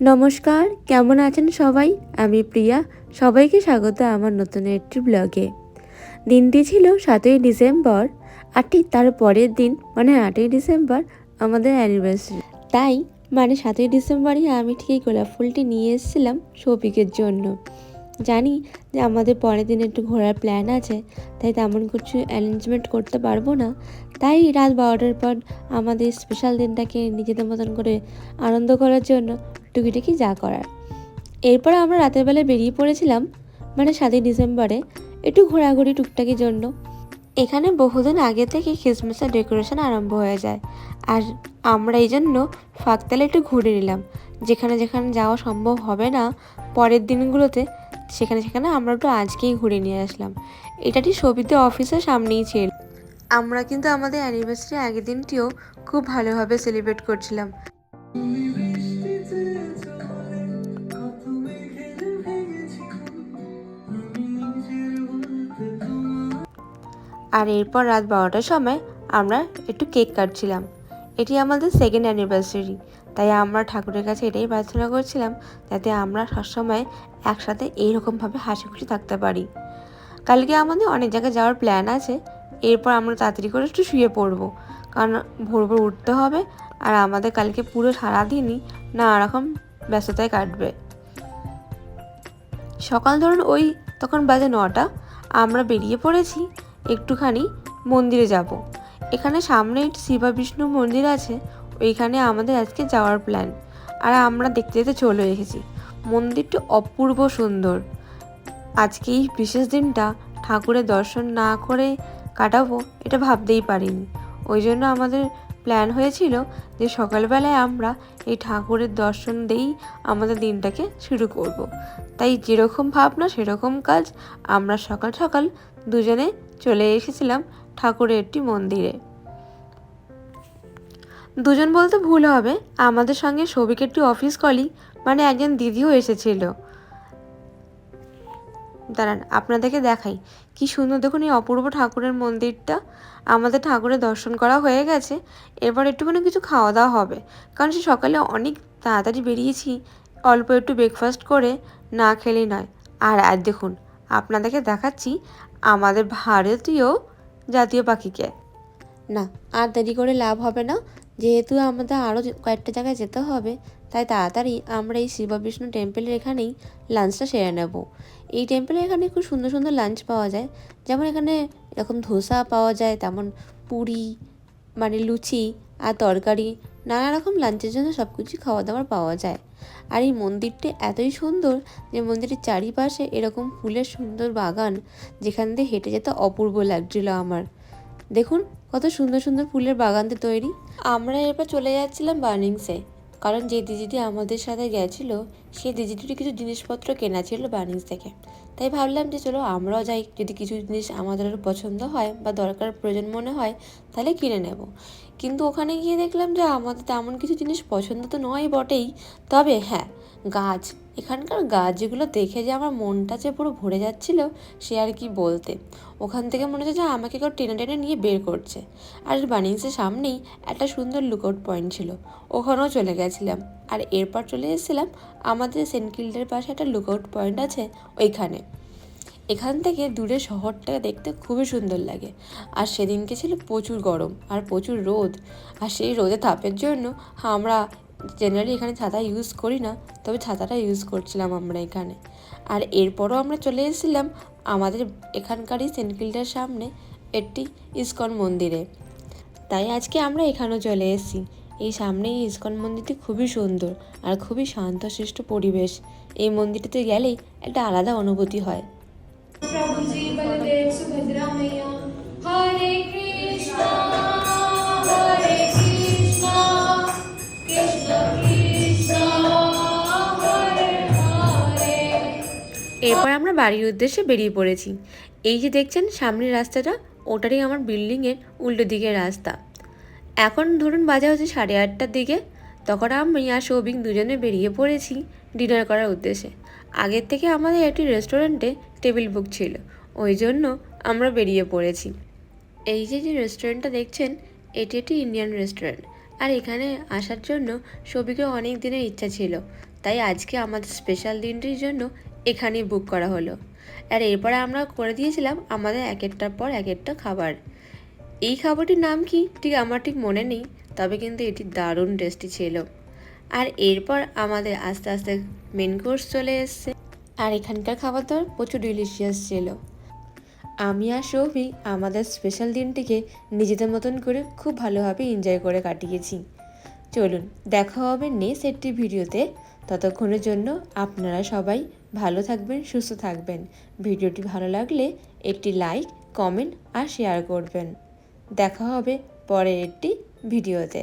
নমস্কার, কেমন আছেন সবাই? আমি প্রিয়া। সবাইকে স্বাগত আমার নতুন একটি ব্লগে দিনটি ছিল সাতই ডিসেম্বর আর ঠিক তার পরের দিন মানে আটই ডিসেম্বর, আমাদের অ্যানিভার্সারি তাই মানে সাতই ডিসেম্বরই আমি ঠিক এই গোলাপ ফুলটি নিয়ে এসেছিলাম সৌভিকের জন্য। জানি যে আমাদের পরের দিন একটু ঘোরার প্ল্যান আছে, তাই তেমন কিছু অ্যারেঞ্জমেন্ট করতে পারব না। তাই রাত বারোটার পর আমাদের স্পেশাল দিনটাকে নিজেদের মতন করে আনন্দ করার জন্য টুকিটাকি যা করার। এরপর আমরা রাতের বেলা বেরিয়ে পড়েছিলাম মানে সাতই ডিসেম্বরে, একটু ঘোরাঘুরি টুকটাকির জন্য। এখানে বহুদিন আগে থেকে ক্রিসমাসের ডেকোরেশন আরম্ভ হয়ে যায়। আর আমরা এই জন্য ফাঁকতালে একটু ঘুরে নিলাম। যেখানে যেখানে যাওয়া সম্ভব হবে না, পরের দিনগুলোতে সেখানে সেখানে আমরা একটু আজকেই ঘুরে নিয়ে আসলাম। এটাটি সবিতে অফিসের সামনেই ছিল। আমরা কিন্তু আমাদের অ্যানিভার্সারি আগের দিনটিও খুব ভালোভাবে সেলিব্রেট করছিলাম। আর এরপর রাত বারোটার সময় আমরা একটু কেক কাটছিলাম। এটি আমাদের সেকেন্ড অ্যানিভার্সারি তাই আমরা ঠাকুরের কাছে এটাই প্রার্থনা করছিলাম যাতে আমরা সবসময় একসাথে এইরকমভাবে হাসি খুশি থাকতে পারি। কালকে আমাদের অনেক জায়গায় যাওয়ার প্ল্যান আছে, এরপর আমরা তাড়াতাড়ি করে একটু শুয়ে পড়ব, কারণ ভোর ভোর উঠতে হবে আর আমাদের কালকে পুরো সারাদিনই নানা রকম ব্যস্ততায় কাটবে। সকাল ধরুন ওই তখন বাজে নটা, আমরা বেরিয়ে পড়েছি একটুখানি মন্দিরে যাব। এখানে সামনে শিবা বিষ্ণু মন্দির আছে, ওইখানে আমাদের আজকে যাওয়ার প্ল্যান আর আমরা দেখতে যেতে চলে এসেছি। মন্দিরটি অপূর্ব সুন্দর। আজকে এই বিশেষ দিনটা ঠাকুরের দর্শন না করে কাটাবো এটা ভাবতেই পারিনি। ওই জন্য আমাদের প্ল্যান হয়েছিল যে সকালবেলায় আমরা এই ঠাকুরের দর্শন দিয়েই আমাদের দিনটাকে শুরু করব। তাই যেরকম ভাবনা, সেরকম কাজ আমরা সকাল সকাল দুজনে চলে এসেছিলাম ঠাকুরের একটি মন্দিরে। দুজন বলতে ভুল হবে, আমাদের সঙ্গে সবিক একটি অফিস কলিগ মানে একজন দিদিও এসেছিল। দাঁড়ান, আপনাদেরকে দেখাই, কি সুন্দর দেখুন এই অপূর্ব ঠাকুরের মন্দিরটা। আমাদের ঠাকুরের দর্শন করা হয়ে গেছে, এরপর একটুখানি কিছু খাওয়া দাওয়া হবে। কারণ সে সকালে অনেক তাড়াতাড়ি বেরিয়েছি, অল্প একটু ব্রেকফাস্ট করে না খেলেই নয়। আর আর দেখুন, আপনাদেরকে দেখাচ্ছি আমাদের ভারতীয় জাতীয় পাখিকে। না, আর দেরি করে লাভ হবে না। যেহেতু আমাদের আরও কয়েকটা জায়গায় যেতে হবে, তাই তাড়াতাড়ি আমরা এই শিব বিষ্ণু টেম্পেলের এখানেই লাঞ্চটা সেরে নেব। এই টেম্পেলের এখানে খুব সুন্দর সুন্দর লাঞ্চ পাওয়া যায়। যেমন এখানে এরকম ধোসা পাওয়া যায়, তেমন পুরি মানে লুচি আর তরকারি নানা রকম লাঞ্চের জন্য সব কিছু খাওয়া দাওয়ার পাওয়া যায়। আর এই মন্দিরটি এতই সুন্দর যে মন্দিরের চারিপাশে এরকম ফুলের সুন্দর বাগান যেখান দিয়ে হেঁটে যেতে অপূর্ব লাগছিল আমার। দেখুন, কত সুন্দর সুন্দর ফুলের বাগান তৈরি। আমরা এরপর চলে যাচ্ছিলাম বার্নিংসে। কারণ যে দিদিটি আমাদের সাথে গেছিল সেই দিদিটির কিছু জিনিসপত্র কেনা ছিল বার্নিংস থেকে। তাই ভাবলাম যে চলো আমরাও যাই, যদি কিছু জিনিস আমাদের পছন্দ হয় বা দরকার প্রয়োজন মনে হয়, তাহলে কিনে নেব। কিন্তু ওখানে গিয়ে দেখলাম যে আমাদের তেমন কিছু জিনিস পছন্দ তো নয় বটেই। তবে হ্যাঁ গাছ এখানকার গাছ যেগুলো দেখে যে আমার মনটা যে পুরো ভরে যাচ্ছিল, সে আর কি বলতে। ওখান থেকে মনে হচ্ছে যে আমাকে কেউ টেনে টেনে নিয়ে বের করছে। আর বানিংসের সামনেই একটা সুন্দর লুকআউট পয়েন্ট ছিল। ওখানেও চলে গেছিলাম। আর এরপর চলে এসেছিলাম আমাদের সেন্ট কিল্ডের পাশে একটা লুকআউট পয়েন্ট আছে ওইখানে। এখান থেকে দূরে শহরটা দেখতে খুবই সুন্দর লাগে। আর সেদিনকে ছিল প্রচুর গরম আর প্রচুর রোদ। আর সেই রোদে তাপের জন্য আমরা জেনারেলি এখানে ছাতা ইউজ করি না, তবে ছাতাটা ইউজ করছিলাম আমরা এখানে। আর এরপরও আমরা চলে এসেছিলাম আমাদের এখানকারই সেন্টকিল্ডার সামনে একটি ইস্কন মন্দিরে। তাই আজকে আমরা এখানেও চলে এসেছি। এই সামনে এই ইস্কন মন্দিরটি খুবই সুন্দর আর খুবই শান্তশিষ্ট পরিবেশ। এই মন্দিরটিতে গেলেই একটা আলাদা অনুভূতি হয়। প্রভুজি বলদেব সুভদ্রা মাইয়া, হরে কৃষ্ণ। এরপর আমরা বাড়ির উদ্দেশ্যে বেরিয়ে পড়েছি। এই যে দেখছেন, সামনের রাস্তাটা, ওটারই আমার বিল্ডিংয়ের উল্টো দিকের রাস্তা। এখন ধরুন বাজে হচ্ছে সাড়ে আটটার দিকে, তখন আমি আর সৌভিক দুজনে বেরিয়ে পড়েছি ডিনার করার উদ্দেশ্যে। আগের থেকে আমাদের একটি রেস্টুরেন্টে টেবিল বুক ছিল, ওই জন্য আমরা বেরিয়ে পড়েছি। এই যে যে রেস্টুরেন্টটা দেখছেন, এটি একটি ইন্ডিয়ান রেস্টুরেন্ট আর এখানে আসার জন্য সবিকের অনেক দিনের ইচ্ছা ছিল। তাই আজকে আমাদের স্পেশাল দিনটির জন্য এখানেই বুক করা হলো। আর এরপরে আমরা করে দিয়েছিলাম আমাদের এক একটার পর এক একটা খাবার। এই খাবারটির নাম কি? ঠিক আমার ঠিক মনে নেই, তবে কিন্তু এটি দারুণ টেস্টি ছিল। আর এরপর আমাদের আস্তে আস্তে মেন কোর্স চলে এসছে। আর এখানকার খাবার দাবার প্রচুর ডিলিশিয়াস ছিল। আমি আর সৌভি আমাদের স্পেশাল দিনটিকে নিজেদের মতন করে খুব ভালোভাবে এনজয় করে কাটিয়েছি। চলুন, দেখা হবে নেক্সট একটি ভিডিওতে ততক্ষণের জন্য আপনারা সবাই ভালো থাকবেন, সুস্থ থাকবেন। ভিডিওটি ভালো লাগলে একটি লাইক, কমেন্ট আর শেয়ার করবেন। দেখা হবে পরের একটি ভিডিওতে।